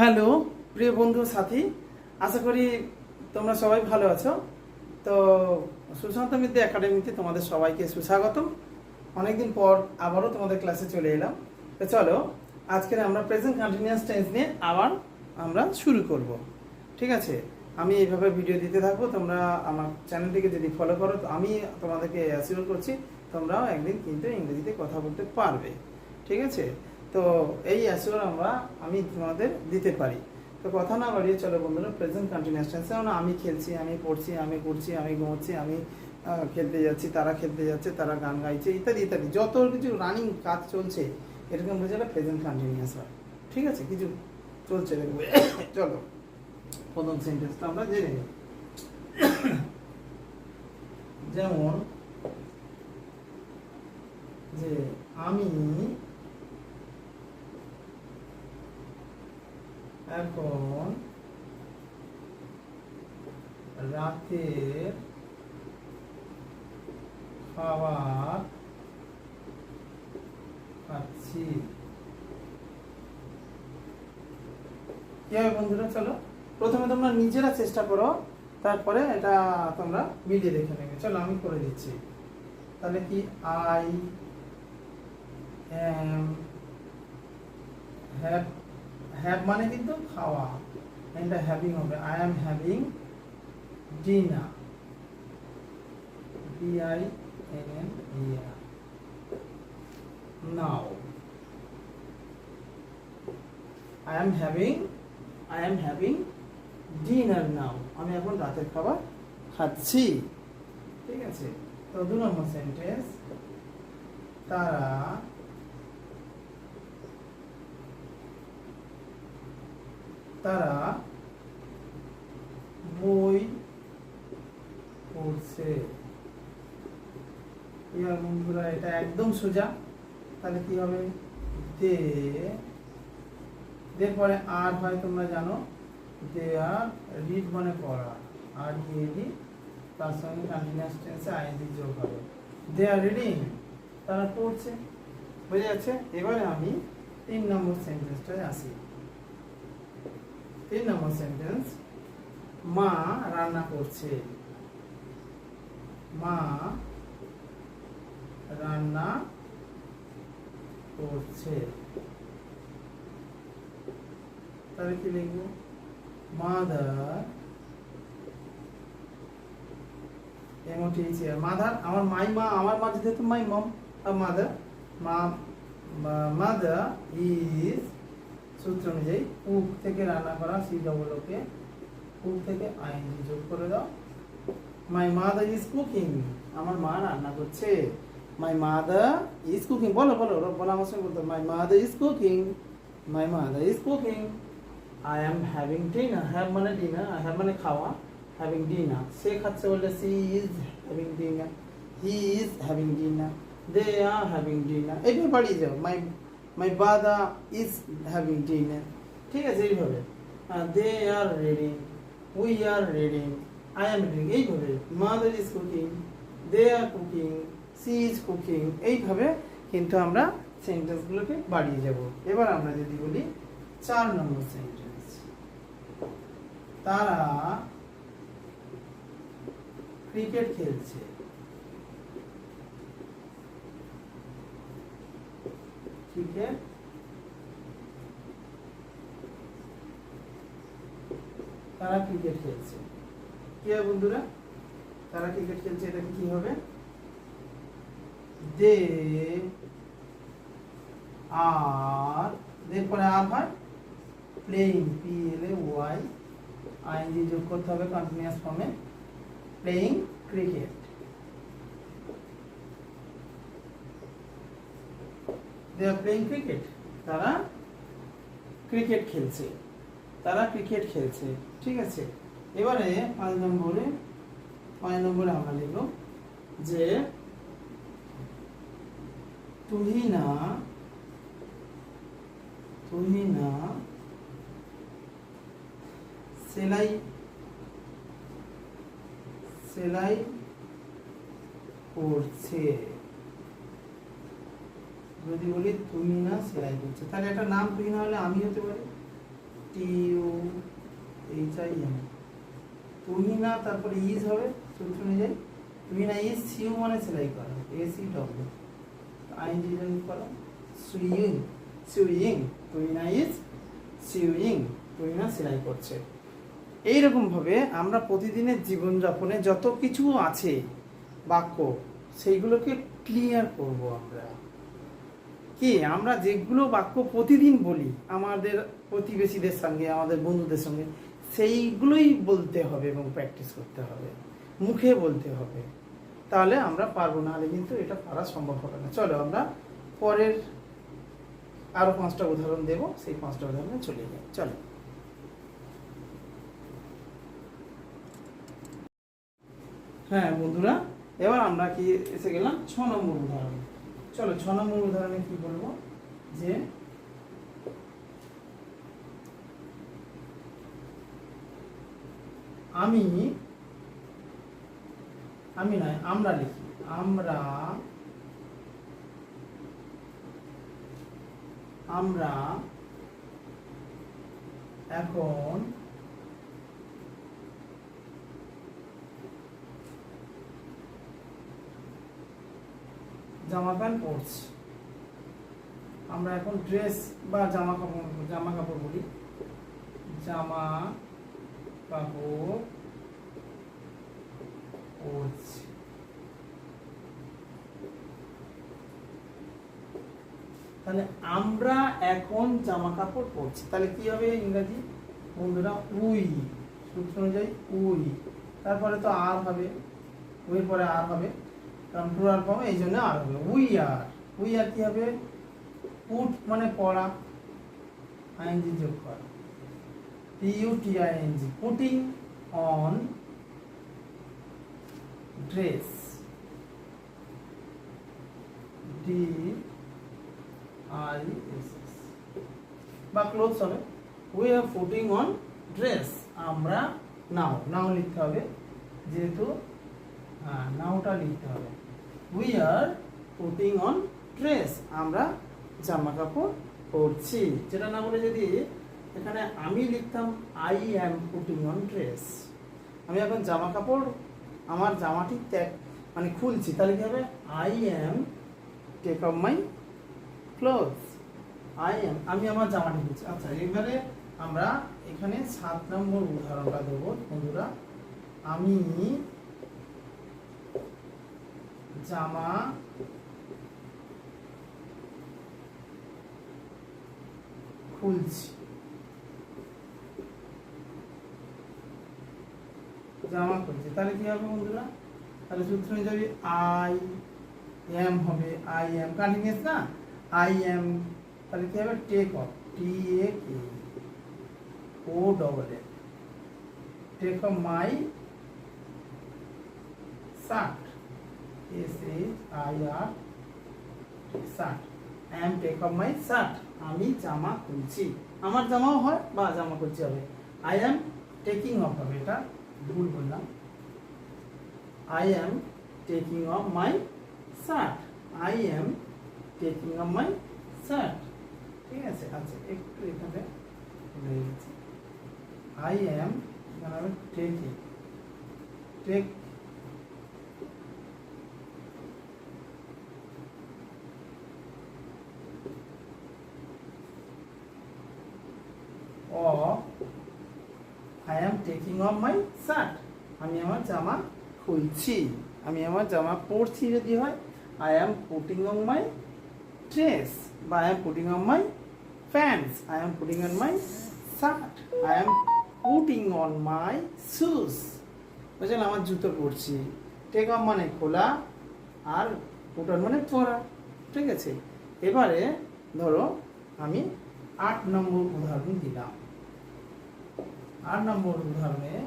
Hello, প্রিয় বন্ধু সাথী, আশা করি তোমরা সবাই ভালো আছো। তো সুশান্ত মিত্র একাডেমিতে তোমাদের সবাইকে সুস্বাগতম। অনেকদিন পর আবারও তোমাদের ক্লাসে চলে এলাম। তো চলো আজকে আমরা প্রেজেন্ট কন্টিনিউয়াস টেন্স নিয়ে আবার আমরা শুরু করব। ঠিক আছে? আমি এইভাবে ভিডিও দিতে থাকব। তোমরা আমার চ্যানেলটিকে যদি ফলো করো আমি তোমাদেরকে অ্যাসিওর করছি, তোমরাও একদিন কিন্তু ইংরেজিতে কথা বলতে পারবে। ঠিক আছে? তো এই অ্যাসিওর আমরা আমি তোমাদের দিতে পারি। তো কথা না বাড়িয়ে চলো বন্ধুরা প্রেজেন্ট কন্টিনিউয়াস টেন্স আমি খেলছি, আমি পড়ছি, আমি করছি আমি ঘুমোচ্ছি, আমি খেলতে যাচ্ছি, তারা খেলতে যাচ্ছে, তারা গান গাইছে, ইত্যাদি ইত্যাদি। যত কিছু রানিং কাজ চলছে, এরকম বোঝালে প্রেজেন্ট কন্টিনিউয়াস হয় ঠিক আছে? কিছু চলছে চলো, প্রথম সেন্টেন্সটা আমরা জেনে নিই। যেমন, যে আমি এখন রাতের খাবার খাচ্ছি। কি হবে বন্ধুরা, চলো। প্রথমে তোমরা নিজেরা চেষ্টা করো, তারপরে এটা তোমরা মিলিয়ে দেখে নেবে। চলো, আমি করে দিচ্ছি। তাহলে কি? আই এম হ্যাভ হ্যাভ মানে কিন্তু খাওয়া। এটা হ্যাভিং হবে। I am having dinner D I N N now I am having I am having dinner now আমি এখন রাতের খাবার খাচ্ছি। ঠিক আছে? তো দু নম্বর সেন্টেন্স তারা তারা বই পড়ছে। বন্ধুরা, এটা একদম সোজা। তাহলে কি হবে? দে পরে আর হয় তোমরা জানো, দে আর রিড মানে পড়া। আর ইএডি তার সঙ্গে কন্টিনিউয়াস টেন্সে আইএনজি যোগ হবে। দে আর রিডিং, তারা পড়ছে। বুঝে যাচ্ছে? এবারে আমি তিন নম্বর সেন্টেন্সটায় আসি। তিন নম্বর সেন্টেন্স মা রান্না করছে। মা রান্না করছে। তাহলে কি লিখব? মাদার এমওটিএইচআর মাদার, আমার মাই মা, আমার মা যেহেতু মাই মম মাদার, মা মাদার ইজ সূত্র অনুযায়ী কুক থেকে রান্না করা C double O K cook থেকে আইএনজি যোগ করে দাও। মাই মাদার ইজ কুকিং আমার মা রান্না করছে। মাই মাদার ইজ কুকিং বলো বলো বলো আমার সঙ্গে বলতো my mother is cooking my mother is cooking I am having dinner have মানে ডিনার আই হ্যাভ মানে খাওয়া। হ্যাভিং ডিনার সে খাচ্ছে বললে she is having dinner he is having dinner they are having dinner এইভাবে বাড়িয়ে যাও। মাই মাই বাদা ইজ হ্যাভিং ডিনার ঠিক আছে, এইভাবে। They are reading we are reading I am reading এইভাবে। Mother is cooking they are cooking she is cooking এইভাবে কিন্তু আমরা সেন্টেন্সগুলোকে বাড়িয়ে যাব। এবার আমরা যদি বলি চার নম্বর সেন্টেন্স তারা ক্রিকেট খেলছে। ক্রিকেট তারা ক্রিকেট খেলছে। কি বন্ধুরা? তারা ক্রিকেট খেলছে, এটা কি হবে? দে আর, এরপরে আর হয়? প্লেইং পি ওয়াই যোগ করতে হবে কন্টিনিউয়াস ফর্মে প্লেইং ক্রিকেট তারা ক্রিকেট খেলছে। তারা ক্রিকেট খেলছে। ঠিক আছে? এবারে পাঁচ নম্বরে পাঁচ নম্বরে আমরা লিখব যে তুহিনা তুহিনা সেলাই সেলাই করছে। যদি বলি তুমি না সেলাই করছে তাহলে একটা নাম তুই না হলে আমি হতে পারি? T U H I M Tuhina তারপরে ইজ হবে সূত্র অনুযায়ী তুহিনা ইজ, সিউ মানে সেলাই করা। A C W. আইনজি করো। Sewing sewing Tuhina is sewing Tuhina সেলাই করছে। এইরকমভাবে আমরা প্রতিদিনের জীবনযাপনে যত কিছু আছে, বাক্য, সেইগুলোকে ক্লিয়ার করব আমরা। কি? আমরা যেগুলো বাক্য প্রতিদিন বলি আমাদের প্রতিবেশীদের সঙ্গে, আমাদের বন্ধুদের সঙ্গে, সেইগুলোই বলতে হবে এবং প্র্যাকটিস করতে হবে, মুখে বলতে হবে। তাহলে আমরা পারব, নাহলে কিন্তু এটা পারা সম্ভব হবে না। চলো আমরা পরের আরও পাঁচটা উদাহরণ দেব, সেই পাঁচটা উদাহরণে চলে যাই। চলো। হ্যাঁ বন্ধুরা, এবার আমরা কি এসে গেলাম? ছ নম্বর উদাহরণ। চলো, ছ নম্বর উদাহরণে কি বলব? যে আমি আমি নয়, আমরা লিখি। আমরা আমরা এখন জামা প্যান্ট পরছি। আমরা এখন ড্রেস বা জামা কাপড় জামা কাপড় বলি। জামা কাপড় পরছি। তাহলে আমরা এখন জামা কাপড় পরছি। তাহলে কি হবে ইংরাজি? বন্ধুরা, উই। সূত্র অনুযায়ী উই। তারপরে তো আর হবে, উইয়ের পরে আর হবে। কারণ প্লুরাল ফর্ম এই জন্য আর হবে উই আর উই আর কি হবে? পুট মানে পড়া আইএনজি যোগ করা। P U T I N G putting on dress D I S S বা ক্লোথস হবে। We are putting on dress আমরা নাও নাও লিখতে হবে। যেহেতু হ্যাঁ নাওটা লিখতে হবে। We are putting on dress আমরা জামা কাপড় পরছি। যেটা না বলে যদি এখানে আমি লিখতাম I am putting on dress আমি এখন জামা কাপড়, আমার জামাটি ত্যাগ মানে খুলছি। তাহলে কি হবে? I am take off my clothes I am আমি আমার জামাটি খুলছি। আচ্ছা এবারে আমরা এখানে সাত নম্বর উদাহরণটা দেবো। বন্ধুরা, আমি জামা খুলছি জামা খুলছি তাহলে কি হবে বন্ধুরা? তাহলে সূত্র হয়ে আই এম হবে আই এম কন্টিনিউস না? আই এম তাহলে কি হবে? Take off T A K O double A take off my shirt S H I R shirt I am take off my shirt আমি জামা খুলছি। আমার জামাও হয় বা জামা খুলছি হবে। আই এম টেকিং অফ হবে। এটা ভুল বললাম। I am taking off my shirt I am taking off my shirt ঠিক আছে আচ্ছা একটু এখানে I am taking take I am taking off my shirt. আমি আমার জামা খুলছি। আমি আমার জামা পরছি যদি হয় I am putting on my dress বা I am putting on my pants I am putting on my shirt I am putting on my shoes বুঝলেন? আমার জুতো পরছি। টেক অফ মানে খোলা আর পুট মানে পরা। ঠিক আছে? এবারে ধরো আমি আট নম্বর উদাহরণ দিলাম। আট নম্বর উদাহরণে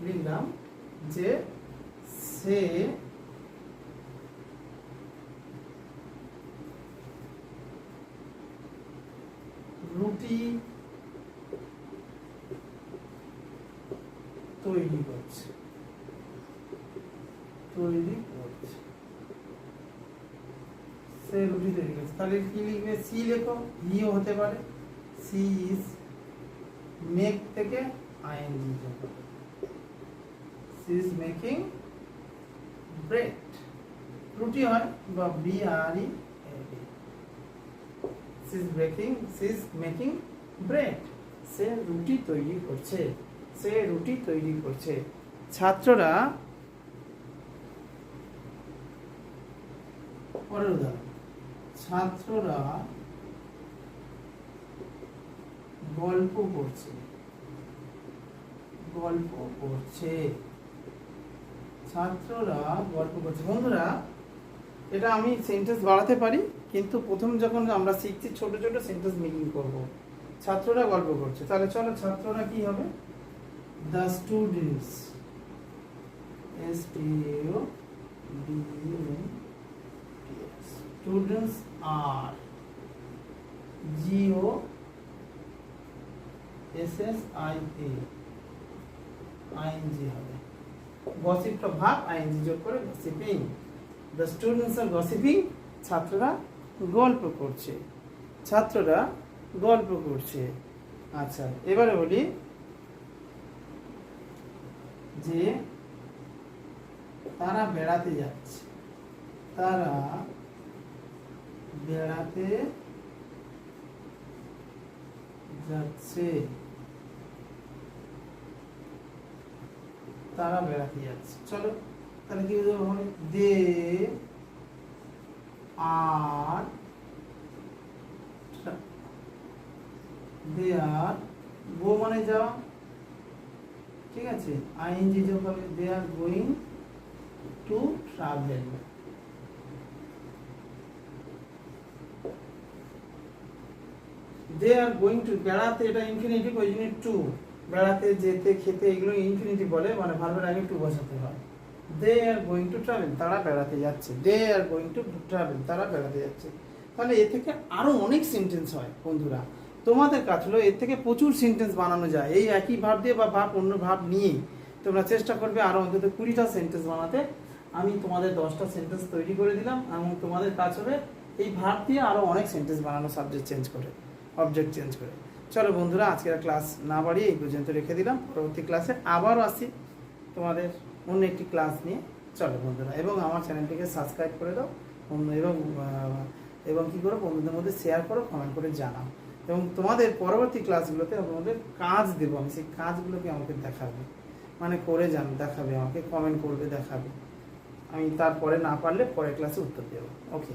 লিখলাম যে সে রুটি তৈরি করছে। তৈরি করছে। সে রুটি তৈরি করছে। তাহলে কি লিখবে? সি লেখো। হিও হতে পারে। সি ইজ মেক থেকে আইএনজি যোগ হবে সি ইজ রুটি হয় বা B R E she is baking she is making bread. সে রুটি তৈরি করছে, সে রুটি তৈরি করছে। ছাত্ররা পরের উদাহরণ। ছাত্ররা গল্প করছে। গল্প করছে ছাত্ররা গল্প করছে বন্ধুরা, এটা আমি সেন্টেন্স বাড়াতে পারি, কিন্তু প্রথম যখন আমরা শিখছি, ছোট ছোট সেন্টেন্স মেকিং করব। ছাত্ররা গল্প করছে তাহলে চলো ছাত্ররা কি হবে? The students S T O D students are G O S S I A I N G হবে। গসিপটা ভাব আইএনজি যোগ করে gossiping. The students are gossiping ছাত্ররা গল্প করছে। ছাত্ররা গল্প করছে। আচ্ছা এবারে বলি যে তারা বেড়াতে যাচ্ছে। তারা বেড়াতে যাচ্ছে। তারা বেড়াতে যাচ্ছে? চলো, তাহলে কি হবে দে, আর দে, আর, গো মানে যাওয়া ঠিক আছে? আইএনজি হবে they are going to travel. They are going to, বেড়াতে এটা ইনফিনিটিভ ওই জন্য টু বেড়াতে, যেতে, খেতে এগুলো ইনফিনিটিভ বলে মানে ভার্বের আগে টু বসাতে হয়। They are going to travel তারা বেড়াতে যাচ্ছে। They are going to travel তারা বেড়াতে যাচ্ছে। তাহলে এ থেকে আরও অনেক সেন্টেন্স হয়, বন্ধুরা। তোমাদের কাজ হলো, এর থেকে প্রচুর সেন্টেন্স বানানো যায়। এই একই ভাব দিয়ে বা ভাব অন্য ভাব নিয়ে তোমরা চেষ্টা করবে আরও অন্তত কুড়িটা সেন্টেন্স বানাতে। আমি তোমাদের দশটা সেন্টেন্স তৈরি করে দিলাম, এবং তোমাদের কাজ হবে এই ভাব দিয়ে আরও অনেক সেন্টেন্স বানানো সাবজেক্ট চেঞ্জ করে অবজেক্ট চেঞ্জ করে। চলো বন্ধুরা, আজকের ক্লাস না বাড়িয়ে এই পর্যন্ত রেখে দিলাম। পরবর্তী ক্লাসে আবারও আসি তোমাদের অন্য একটি ক্লাস নিয়ে। চলো বন্ধুরা, এবং আমার চ্যানেলটিকে সাবস্ক্রাইব করে দাও অন্য এবং এবং কী করো, বন্ধুদের মধ্যে শেয়ার করো কমেন্ট করে জানাও। এবং তোমাদের পরবর্তী ক্লাসগুলোতে তোমাদের কাজ দেবো আমি, সেই কাজগুলোকে আমাকে দেখাবে। মানে করে যান দেখাবে আমাকে কমেন্ট করবে, দেখাবে। আমি তারপরে না পারলে পরের ক্লাসে উত্তর দেবো। ওকে